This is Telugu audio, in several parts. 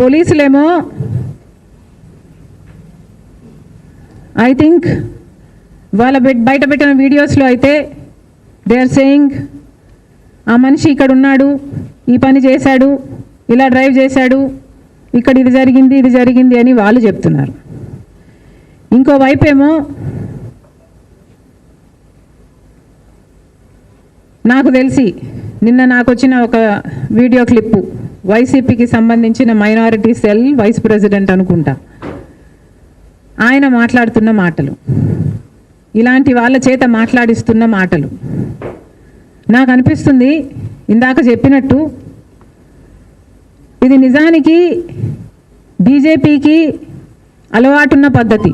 పోలీసులేమో ఐ థింక్ వాళ్ళ బయట పెట్టిన వీడియోస్లో అయితే దే ఆర్ సేయింగ్ ఆ మనిషి ఇక్కడ ఉన్నాడు ఈ పని చేశాడు ఇలా డ్రైవ్ చేశాడు ఇక్కడ ఇది జరిగింది ఇది జరిగింది అని వాళ్ళు చెప్తున్నారు. ఇంకో ఏమో నాకు తెలిసి నిన్న నాకు వచ్చిన ఒక వీడియో క్లిప్పు. వైసీపీకి సంబంధించిన మైనారిటీ సెల్ వైస్ ప్రెసిడెంట్ అనుకుంటా. ఆయన మాట్లాడుతున్న మాటలు. ఇలాంటి వాళ్ళ చేత మాట్లాడిస్తున్న మాటలు. నాకు అనిపిస్తుంది ఇందాక చెప్పినట్టు ఇది నిజానికి బీజేపీకి అలవాటున్న పద్ధతి.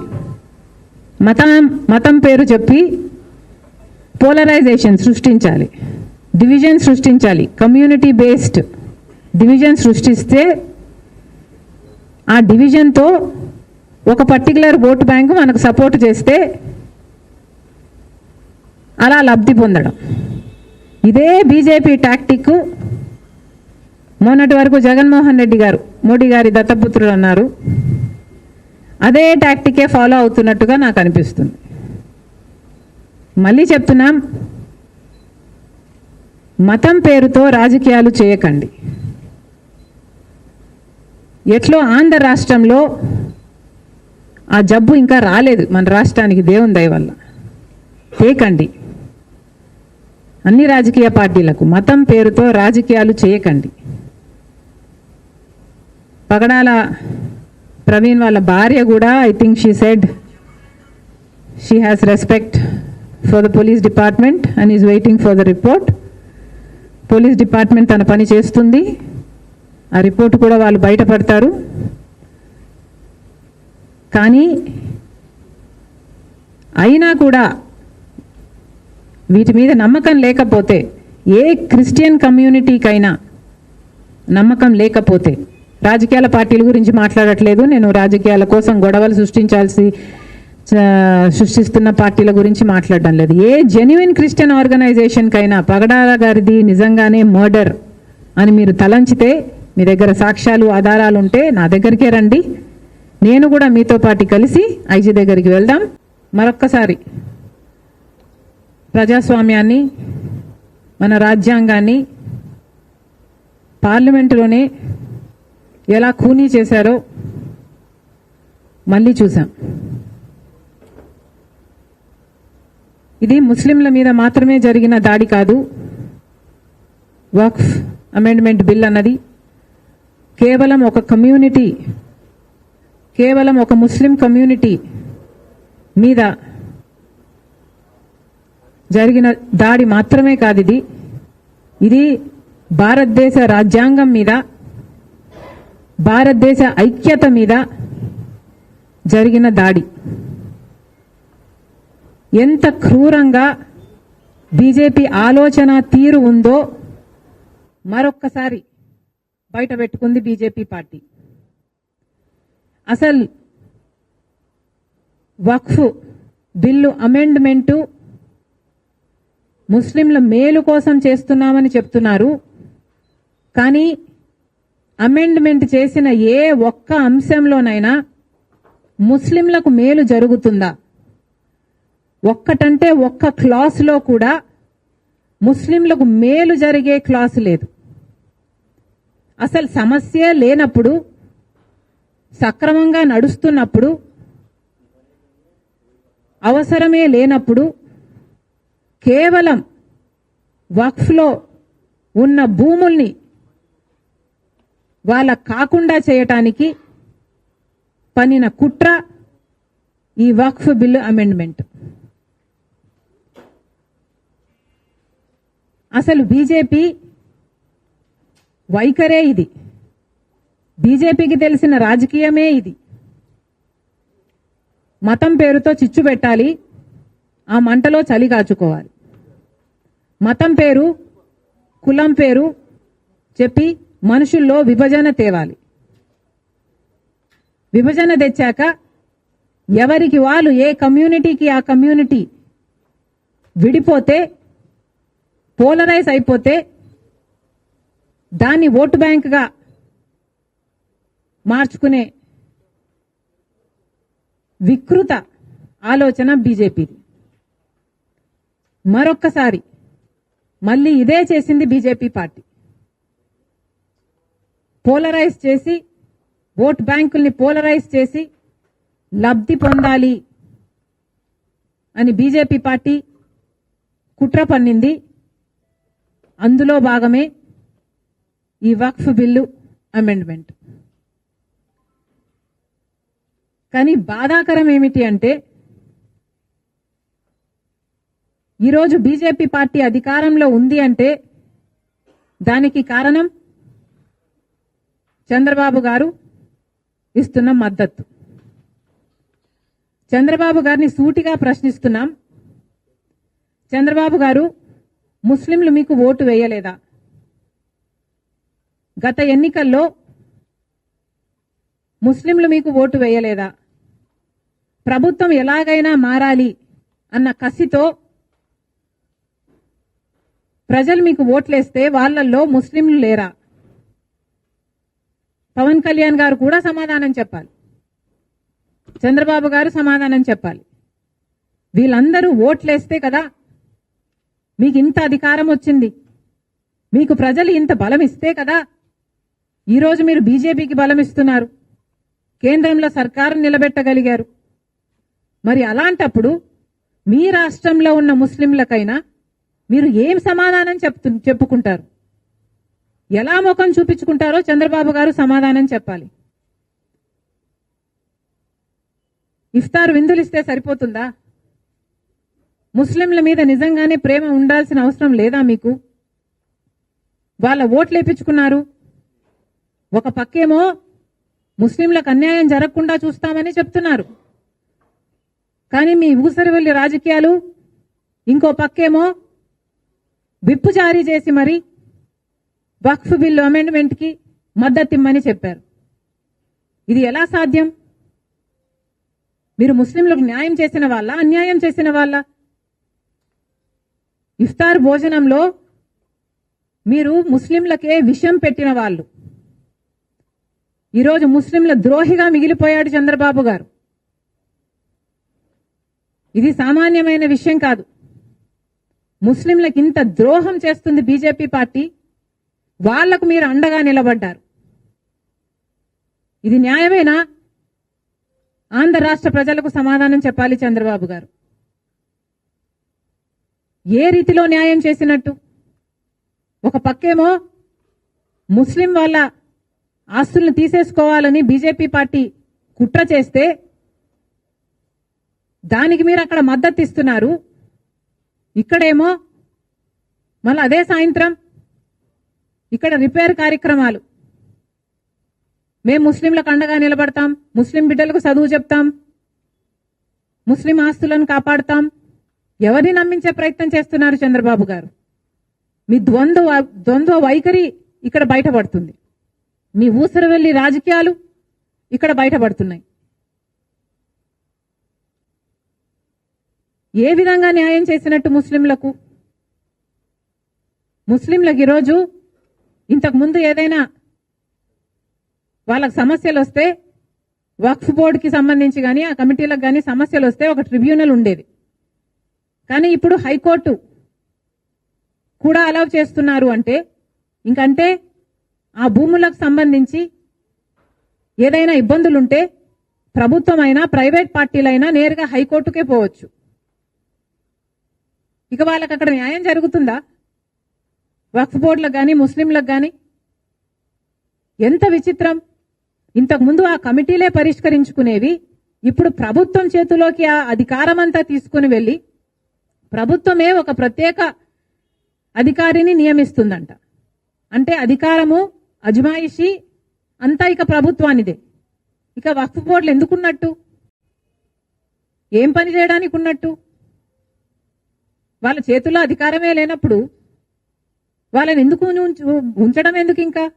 మతం మతం పేరు చెప్పి పోలరైజేషన్ సృష్టించాలి. డివిజన్ సృష్టించాలి. Community based. డివిజన్ సృష్టిస్తే ఆ డివిజన్తో ఒక పర్టికులర్ ఓటు బ్యాంకు మనకు సపోర్ట్ చేస్తే అలా లబ్ధి పొందడం. ఇదే బీజేపీ టాక్టిక్. మొన్నటి వరకు జగన్మోహన్ రెడ్డి గారు మోడీ గారి దత్తపుత్రులు అన్నారు. అదే టాక్టికే ఫాలో అవుతున్నట్టుగా నాకు అనిపిస్తుంది. మళ్ళీ చెప్తున్నాం మతం పేరుతో రాజకీయాలు చేయకండి. ఎట్లో ఆంధ్ర రాష్ట్రంలో ఆ జబ్బు ఇంకా రాలేదు మన రాష్ట్రానికి దేవుని దయ వల్ల. తేకండి అన్ని రాజకీయ పార్టీలకు మతం పేరుతో రాజకీయాలు చేయకండి. పగడాల ప్రవీణ్ వాళ్ళ భార్య కూడా I think she said she has respect for the police department and is waiting for the report police department తన పని చేస్తుంది. ఆ రిపోర్ట్ కూడా వాళ్ళు బయటపడతారు కానీ అయినా కూడా వీటి మీద నమ్మకం లేకపోతే ఏ క్రిస్టియన్ కమ్యూనిటీకైనా నమ్మకం లేకపోతే రాజకీయాల పార్టీల గురించి మాట్లాడట్లేదు. నేను రాజకీయాల కోసం గొడవలు సృష్టించాల్సి సృష్టిస్తున్న పార్టీల గురించి మాట్లాడడం లేదు. ఏ జెన్యున్ క్రిస్టియన్ ఆర్గనైజేషన్కైనా పగడాల గారిది నిజంగానే మర్డర్ అని మీరు తలంచితే మీ దగ్గర సాక్ష్యాలు ఆధారాలు ఉంటే నా దగ్గరికే రండి. నేను కూడా మీతో పాటు కలిసి ఐజీ దగ్గరికి వెళ్దాం. మరొక్కసారి ప్రజాస్వామ్యాన్ని మన రాజ్యాంగాన్ని పార్లమెంటులోనే ఎలా ఖూనీ చేశారో మళ్ళీ చూసాం ఇది ముస్లింల మీద మాత్రమే జరిగిన దాడి కాదు వక్ఫ్ అమెండ్మెంట్ బిల్ అన్నది. కేవలం ఒక కమ్యూనిటీ కేవలం ఒక ముస్లిం కమ్యూనిటీ మీద జరిగిన దాడి మాత్రమే కాదు ఇది. ఇది భారతదేశ రాజ్యాంగం మీద భారతదేశ ఐక్యత మీద జరిగిన దాడి. ఎంత క్రూరంగా బీజేపీ ఆలోచన తీరు ఉందో మరొక్కసారి బయట పెట్టుకుంది బీజేపీ పార్టీ. అసలు వక్ఫ్ బిల్లు అమెండ్మెంటు ముస్లింల మేలు కోసం చేస్తున్నామని చెప్తున్నారు. కానీ అమెండ్మెంట్ చేసిన ఏ ఒక్క అంశంలోనైనా ముస్లింలకు మేలు జరుగుతుందా? ఒక్కటంటే ఒక్క క్లాస్లో కూడా ముస్లింలకు మేలు జరిగే క్లాస్ లేదు. అసలు సమస్య లేనప్పుడు సక్రమంగా నడుస్తున్నప్పుడు అవసరమే లేనప్పుడు కేవలం వక్ఫ్లో ఉన్న భూముల్ని వాళ్ళ కాకుండా చేయటానికి పనిన కుట్ర ఈ వక్ఫ్ బిల్లు అమెండ్మెంట్. అసలు బీజేపీ వైఖరే ఇది. బీజేపీకి తెలిసిన రాజకీయమే ఇది. మతం పేరుతో చిచ్చు పెట్టాలి ఆ మంటలో చలి కాచుకోవాలి. మతం పేరు కులం పేరు చెప్పి మనుషుల్లో విభజన తేవాలి. విభజన తెచ్చాక ఎవరికి వాళ్ళు ఏ కమ్యూనిటీకి ఆ కమ్యూనిటీ విడిపోతే పోలరైజ్ అయిపోతే దాన్ని ఓటు బ్యాంక్గా మార్చుకునే వికృత ఆలోచన బీజేపీది. మరొక్కసారి మళ్ళీ ఇదే చేసింది బీజేపీ పార్టీ. పోలరైజ్ చేసి ఓట్ బ్యాంకుల్ని పోలరైజ్ చేసి లబ్ధి పొందాలి అని బీజేపీ పార్టీ కుట్ర పన్నింది. అందులో భాగమే ఈ వక్ఫ్ బిల్లు అమెండ్మెంట్. కానీ బాధాకరం ఏమిటి అంటే ఈరోజు బీజేపీ పార్టీ అధికారంలో ఉంది అంటే దానికి కారణం చంద్రబాబు గారు ఇస్తున్న మద్దతు. చంద్రబాబు గారిని సూటిగా ప్రశ్నిస్తున్నాం. చంద్రబాబు గారు ముస్లింలు మీకు ఓటు వేయలేదా? గత ఎన్నికల్లో ముస్లింలు మీకు ఓటు వేయలేదా? ప్రభుత్వం ఎలాగైనా మారాలి అన్న కసితో ప్రజలు మీకు ఓట్లేస్తే వాళ్ళల్లో ముస్లింలు లేరా? పవన్ కళ్యాణ్ గారు కూడా సమాధానం చెప్పాలి. చంద్రబాబు గారు సమాధానం చెప్పాలి. వీళ్ళందరూ ఓట్లేస్తే కదా మీకు ఇంత అధికారం వచ్చింది. మీకు ప్రజలు ఇంత బలం ఇస్తే కదా ఈరోజు మీరు బీజేపీకి బలం ఇస్తున్నారు కేంద్రంలో సర్కారు నిలబెట్టగలిగారు. మరి అలాంటప్పుడు మీ రాష్ట్రంలో ఉన్న ముస్లింలకైనా మీరు ఏం సమాధానం చెప్తు చెప్పుకుంటారు? ఎలా ముఖం చూపించుకుంటారో చంద్రబాబు గారు సమాధానం చెప్పాలి. ఇఫ్తార్ విందులిస్తే సరిపోతుందా? ముస్లింల మీద నిజంగానే ప్రేమ ఉండాల్సిన అవసరం లేదా మీకు? వాళ్ళ ఓట్లు వేపించుకున్నారు. ఒక పక్కేమో ముస్లింలకు అన్యాయం జరగకుండా చూస్తామని చెప్తున్నారు. కానీ మీ ఊసరివెల్లి రాజకీయాలు ఇంకో పక్కేమో విప్పు జారీ చేసి మరి వక్ఫ్ బిల్లు అమెండ్మెంట్కి మద్దతిమ్మని చెప్పారు. ఇది ఎలా సాధ్యం? మీరు ముస్లింలకు న్యాయం చేసిన వాళ్ళ అన్యాయం చేసిన వాళ్ళ? ఇఫ్తార్ భోజనంలో మీరు ముస్లింలకే విషం పెట్టిన వాళ్ళు. ఈరోజు ముస్లింల ద్రోహిగా మిగిలిపోయాడు చంద్రబాబు గారు. ఇది సామాన్యమైన విషయం కాదు. ముస్లింలకు ఇంత ద్రోహం చేస్తుంది బీజేపీ పార్టీ వాళ్ళకు మీరు అండగా నిలబడ్డారు. ఇది న్యాయమేనా? ఆంధ్ర రాష్ట్ర ప్రజలకు సమాధానం చెప్పాలి చంద్రబాబు గారు. ఏ రీతిలో న్యాయం చేసినట్టు? ఒక పక్కేమో ముస్లిం వాళ్ళ ఆస్తులను తీసేసుకోవాలని బీజేపీ పార్టీ కుట్ర చేస్తే దానికి మీరు అక్కడ మద్దతు ఇస్తున్నారు. ఇక్కడేమో మళ్ళీ అదే సాయంత్రం ఇక్కడ రిపేర్ కార్యక్రమాలు. మేము ముస్లింలకు అండగా నిలబడతాం ముస్లిం బిడ్డలకు చదువు చెప్తాం ముస్లిం ఆస్తులను కాపాడుతాం. ఎవరిని నమ్మించే ప్రయత్నం చేస్తున్నారు చంద్రబాబు గారు? మీ ద్వంద్వ ద్వంద్వ వైఖరి ఇక్కడ బయటపడుతుంది. మీ ఊసరవెల్లి రాజకీయాలు ఇక్కడ బయటపడుతున్నాయి. ఏ విధంగా న్యాయం చేసినట్టు ముస్లింలకు? ముస్లింలకు ఈరోజు ఇంతకు ముందు ఏదైనా వాళ్ళకి సమస్యలు వస్తే వక్ఫ్ బోర్డుకి సంబంధించి కానీ ఆ కమిటీలకు కానీ సమస్యలు వస్తే ఒక ట్రిబ్యునల్ ఉండేది. కానీ ఇప్పుడు హైకోర్టు కూడా అలౌ చేస్తున్నారు అంటే ఇంకంటే ఆ భూములకు సంబంధించి ఏదైనా ఇబ్బందులుంటే ప్రభుత్వమైనా ప్రైవేట్ పార్టీలైనా నేరుగా హైకోర్టుకే పోవచ్చు. ఇక వాళ్ళకి అక్కడ న్యాయం జరుగుతుందా? వక్ఫ్ బోర్డులకు కానీ ముస్లింలకు కానీ ఎంత విచిత్రం! ఇంతకుముందు ఆ కమిటీలే పరిష్కరించుకునేవి ఇప్పుడు ప్రభుత్వం చేతిలోకి ఆ అధికారం అంతా తీసుకుని వెళ్ళి ప్రభుత్వమే ఒక ప్రత్యేక అధికారిని నియమిస్తుందంట. అంటే అధికారము అజమాయిషి అంతా ఇక ప్రభుత్వానిదే. ఇక వక్ఫ్ బోర్డులు ఎందుకున్నట్టు? ఏం పని చేయడానికి ఉన్నట్టు వాళ్ళ చేతుల్లో అధికారమే లేనప్పుడు వాళ్ళని ఎందుకు ఉంచు- ఉంచడం ఎందుకు ఇంకా?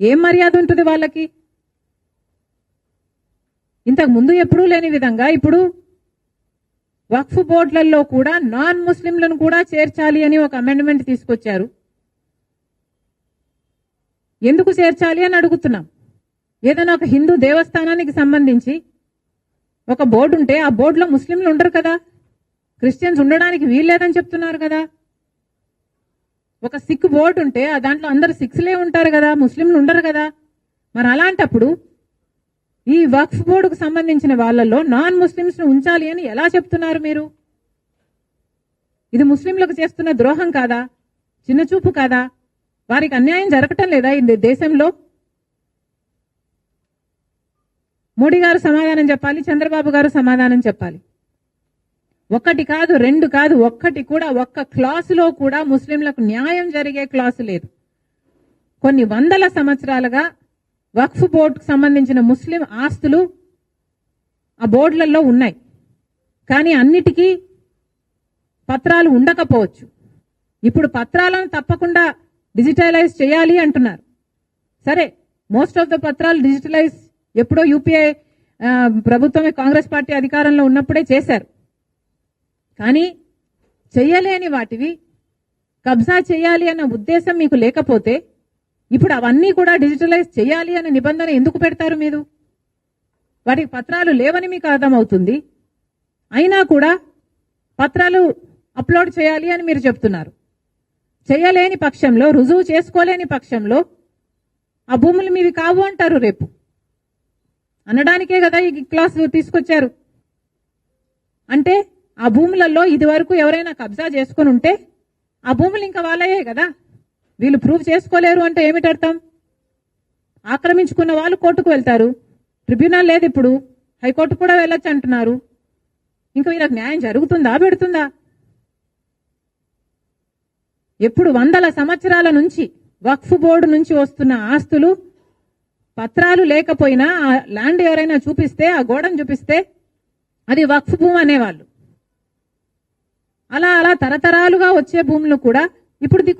ఏం మర్యాద ఉంటుంది వాళ్ళకి? ఇంతకు ముందు ఎప్పుడూ లేని విధంగా ఇప్పుడు వక్ఫ్ బోర్డులలో కూడా నాన్ ముస్లింలను కూడా చేర్చాలి అని ఒక అమెండ్మెంట్ తీసుకొచ్చారు. ఎందుకు చేర్చాలి అని అడుగుతున్నాం. ఏదైనా ఒక హిందూ దేవస్థానానికి సంబంధించి ఒక బోర్డు ఉంటే ఆ బోర్డులో ముస్లింలు ఉండరు కదా. క్రిస్టియన్స్ ఉండడానికి వీల్లేదని చెప్తున్నారు కదా. ఒక సిక్ బోర్డు ఉంటే ఆ దాంట్లో అందరు సిక్స్లే ఉంటారు కదా ముస్లింలు ఉండరు కదా. మరి అలాంటప్పుడు ఈ వక్ఫ్ బోర్డుకు సంబంధించిన వాళ్ళల్లో నాన్ ముస్లిమ్స్ను ఉంచాలి అని ఎలా చెప్తున్నారు మీరు? ఇది ముస్లింలకు చేస్తున్న ద్రోహం కాదా? చిన్నచూపు కాదా? వారికి అన్యాయం జరగటం లేదా ఈ దేశంలో? మోడీ గారు సమాధానం చెప్పాలి చంద్రబాబు గారు సమాధానం చెప్పాలి. ఒకటి కాదు రెండు కాదు ఒక్కటి కూడా ఒక్క క్లాసులో కూడా ముస్లింలకు న్యాయం జరిగే క్లాసు లేదు. కొన్ని వందల సంవత్సరాలుగా వక్ఫ్ బోర్డుకు సంబంధించిన ముస్లిం ఆస్తులు ఆ బోర్డులలో ఉన్నాయి. కానీ అన్నిటికీ పత్రాలు ఉండకపోవచ్చు. ఇప్పుడు పత్రాలను తప్పకుండా డిజిటలైజ్ చేయాలి అంటున్నారు. సరే మోస్ట్ ఆఫ్ ద పత్రాలు డిజిటలైజ్ ఎప్పుడో యూపీఐ ప్రభుత్వమే కాంగ్రెస్ పార్టీ అధికారంలో ఉన్నప్పుడే చేశారు. కానీ చెయ్యలేని వాటివి కబ్జా చేయాలి అన్న ఉద్దేశం మీకు లేకపోతే ఇప్పుడు అవన్నీ కూడా డిజిటలైజ్ చేయాలి అనే నిబంధన ఎందుకు పెడతారు మీరు? వాటికి పత్రాలు లేవని మీకు అర్థమవుతుంది. అయినా కూడా పత్రాలు అప్లోడ్ చేయాలి అని మీరు చెప్తున్నారు. చేయలేని పక్షంలో రుజువు చేసుకోలేని పక్షంలో ఆ భూములు మీవి కావు అంటారు రేపు. అనడానికే కదా ఈ క్లాస్ తీసుకొచ్చారు. అంటే ఆ భూములలో ఇది వరకు ఎవరైనా కబ్జా చేసుకుని ఉంటే ఆ భూములు ఇంకా వాళ్ళయే కదా. వీళ్ళు ప్రూవ్ చేసుకోలేరు అంటే ఏమిటి అర్థం ఆక్రమించుకున్న వాళ్ళు కోర్టుకు వెళ్తారు. ట్రిబ్యునల్ లేదు ఇప్పుడు. హైకోర్టు కూడా వెళ్ళొచ్చు అంటున్నారు. ఇంకా వీళ్ళకి న్యాయం జరుగుతుందా పెడుతుందా? ఎప్పుడు వందల సంవత్సరాల నుంచి వక్ఫ్ బోర్డు నుంచి వస్తున్న ఆస్తులు పత్రాలు లేకపోయినా ఆ ల్యాండ్ ఎవరైనా చూపిస్తే ఆ గోడను చూపిస్తే అది వక్ఫ్ భూమి అనేవాళ్ళు. అలా అలా తరతరాలుగా వచ్చే భూములు కూడా ఇప్పుడు దిక్కు